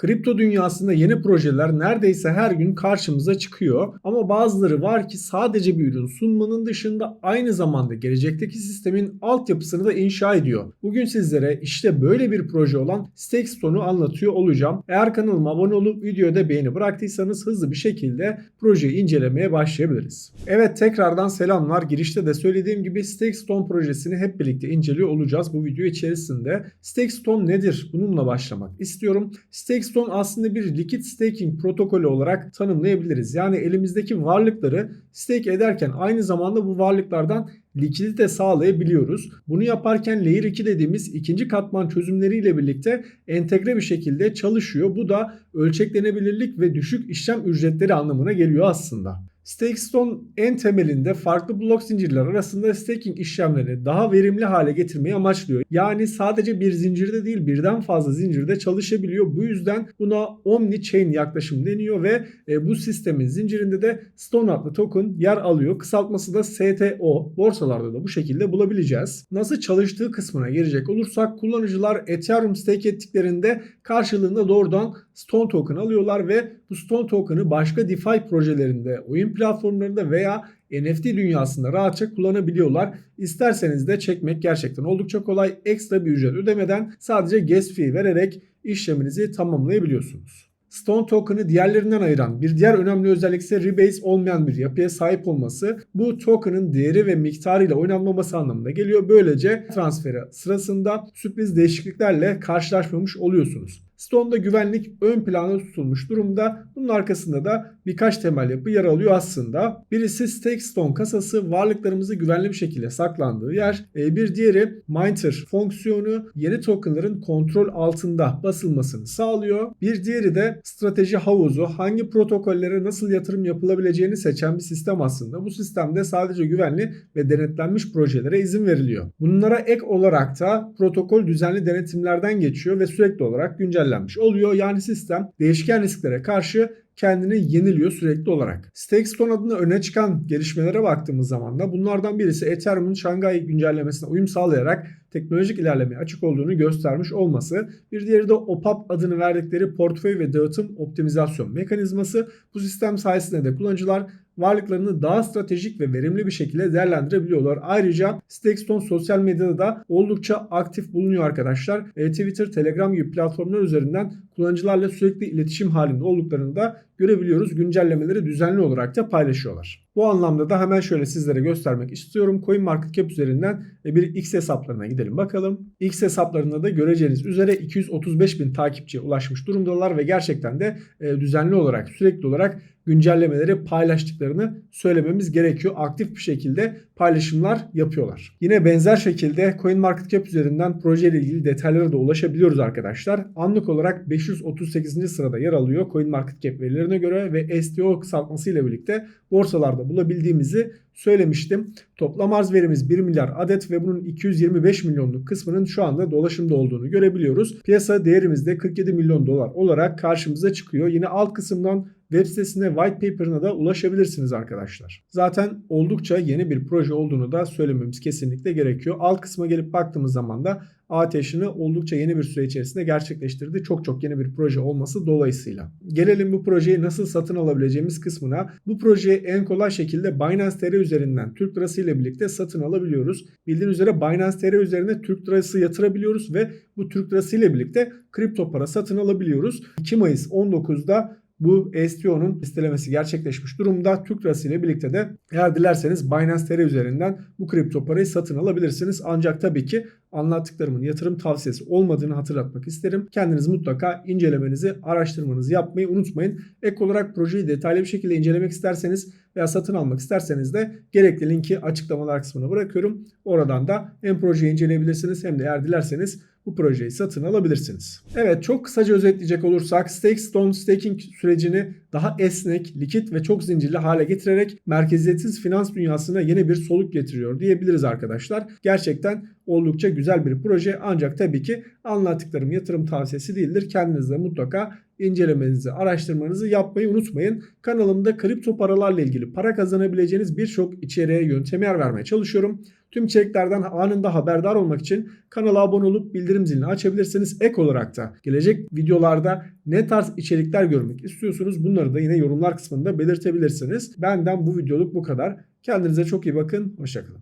Kripto dünyasında yeni projeler neredeyse her gün karşımıza çıkıyor ama bazıları var ki sadece bir ürün sunmanın dışında aynı zamanda gelecekteki sistemin altyapısını da inşa ediyor. Bugün sizlere işte böyle bir proje olan Stakestone'u anlatıyor olacağım. Eğer kanalıma abone olup videoda beğeni bıraktıysanız hızlı bir şekilde projeyi incelemeye başlayabiliriz. Evet tekrardan selamlar. Girişte de söylediğim gibi Stakestone projesini hep birlikte inceliyor olacağız bu video içerisinde. Stakestone nedir? Bununla başlamak istiyorum. Stakestone aslında bir likit staking protokolü olarak tanımlayabiliriz. Yani elimizdeki varlıkları stake ederken aynı zamanda bu varlıklardan likidite sağlayabiliyoruz. Bunu yaparken Layer 2 dediğimiz ikinci katman çözümleriyle birlikte entegre bir şekilde çalışıyor. Bu da ölçeklenebilirlik ve düşük işlem ücretleri anlamına geliyor aslında. Stakestone en temelinde farklı blok zincirler arasında staking işlemlerini daha verimli hale getirmeyi amaçlıyor. Yani sadece bir zincirde değil birden fazla zincirde çalışabiliyor. Bu yüzden buna Omni Chain yaklaşım deniyor ve e, bu sistemin zincirinde de Stone adlı token yer alıyor. Kısaltması da STO. Borsalarda da bu şekilde bulabileceğiz. Nasıl çalıştığı kısmına gelecek olursak kullanıcılar Ethereum stake ettiklerinde karşılığında doğrudan Stone token alıyorlar ve bu Stone token'ı başka DeFi projelerinde, oyun platformlarında veya NFT dünyasında rahatça kullanabiliyorlar. İsterseniz de çekmek gerçekten oldukça kolay. Ekstra bir ücret ödemeden sadece gas fee vererek işleminizi tamamlayabiliyorsunuz. Stone token'ı diğerlerinden ayıran bir diğer önemli özellik ise rebase olmayan bir yapıya sahip olması. Bu token'ın değeri ve miktarıyla oynanmaması anlamına geliyor. Böylece transferi sırasında sürpriz değişikliklerle karşılaşmamış oluyorsunuz. Stone'da güvenlik ön plana tutulmuş durumda. Bunun arkasında da birkaç temel yapı yer alıyor aslında. Birisi Stake Stone kasası varlıklarımızı güvenli bir şekilde saklandığı yer. E, bir diğeri Minter fonksiyonu yeni tokenların kontrol altında basılmasını sağlıyor. Bir diğeri de strateji havuzu hangi protokollere nasıl yatırım yapılabileceğini seçen bir sistem aslında. Bu sistemde sadece güvenli ve denetlenmiş projelere izin veriliyor. Bunlara ek olarak da protokol düzenli denetimlerden geçiyor ve sürekli olarak güncel güncellenmiş oluyor. Yani sistem değişken risklere karşı kendini yeniliyor sürekli olarak. Stakestone adına öne çıkan gelişmelere baktığımız zaman da bunlardan birisi Ethereum'un Şangay güncellemesine uyum sağlayarak teknolojik ilerlemeye açık olduğunu göstermiş olması. Bir diğeri de OPAP adını verdikleri portföy ve dağıtım optimizasyon mekanizması. Bu sistem sayesinde de kullanıcılar varlıklarını daha stratejik ve verimli bir şekilde değerlendirebiliyorlar. Ayrıca Stakestone sosyal medyada da oldukça aktif bulunuyor arkadaşlar. E, Twitter, Telegram gibi platformlar üzerinden kullanıcılarla sürekli iletişim halinde olduklarını da görebiliyoruz. Güncellemeleri düzenli olarak da paylaşıyorlar. Bu anlamda da hemen şöyle sizlere göstermek istiyorum. CoinMarketCap üzerinden e, bir X hesaplarına gidelim bakalım. X hesaplarında da göreceğiniz üzere 235 bin takipçiye ulaşmış durumdalar ve gerçekten de e, düzenli olarak sürekli olarak güncellemeleri paylaştıklarını söylememiz gerekiyor. Aktif bir şekilde paylaşımlar yapıyorlar. Yine benzer şekilde CoinMarketCap üzerinden projeyle ilgili detaylara da ulaşabiliyoruz arkadaşlar. Anlık olarak 538. sırada yer alıyor CoinMarketCap verilerine göre ve STO kısaltması ile birlikte borsalarda bulabildiğimizi söylemiştim. Toplam arz verimiz 1 milyar adet ve bunun 225 milyonluk kısmının şu anda dolaşımda olduğunu görebiliyoruz. Piyasa değerimiz de 47 milyon dolar olarak karşımıza çıkıyor. Yine alt kısımdan web sitesine white paper'ına da ulaşabilirsiniz arkadaşlar. Zaten oldukça yeni bir proje olduğunu da söylememiz kesinlikle gerekiyor. Alt kısma gelip baktığımız zaman da ateşini oldukça yeni bir süre içerisinde gerçekleştirdi. Çok çok yeni bir proje olması dolayısıyla. Gelelim bu projeyi nasıl satın alabileceğimiz kısmına. Bu projeyi en kolay şekilde Binance TR üzerinden Türk lirası ile birlikte satın alabiliyoruz. Bildiğiniz üzere Binance TR üzerine Türk lirası yatırabiliyoruz ve bu Türk lirası ile birlikte kripto para satın alabiliyoruz. 2 Mayıs 19'da bu STO'nun listelemesi gerçekleşmiş durumda. Türk lirası ile birlikte de eğer dilerseniz Binance TR üzerinden bu kripto parayı satın alabilirsiniz. Ancak tabii ki anlattıklarımın yatırım tavsiyesi olmadığını hatırlatmak isterim. Kendiniz mutlaka incelemenizi, araştırmanızı yapmayı unutmayın. Ek olarak projeyi detaylı bir şekilde incelemek isterseniz veya satın almak isterseniz de gerekli linki açıklamalar kısmına bırakıyorum. Oradan da hem projeyi inceleyebilirsiniz hem de eğer dilerseniz bu projeyi satın alabilirsiniz. Evet çok kısaca özetleyecek olursak Stakestone staking sürecini daha esnek, likit ve çok zincirli hale getirerek merkeziyetsiz finans dünyasına yeni bir soluk getiriyor diyebiliriz arkadaşlar. Gerçekten oldukça güzel bir proje ancak tabii ki anlattıklarım yatırım tavsiyesi değildir. Kendiniz de mutlaka incelemenizi, araştırmanızı yapmayı unutmayın. Kanalımda kripto paralarla ilgili para kazanabileceğiniz birçok içeriğe yönteme yer vermeye çalışıyorum. Tüm içeriklerden anında haberdar olmak için kanala abone olup bildirim zilini açabilirsiniz. Ek olarak da gelecek videolarda ne tarz içerikler görmek istiyorsunuz bunları da yine yorumlar kısmında belirtebilirsiniz. Benden bu videoluk bu kadar. Kendinize çok iyi bakın. Hoşçakalın.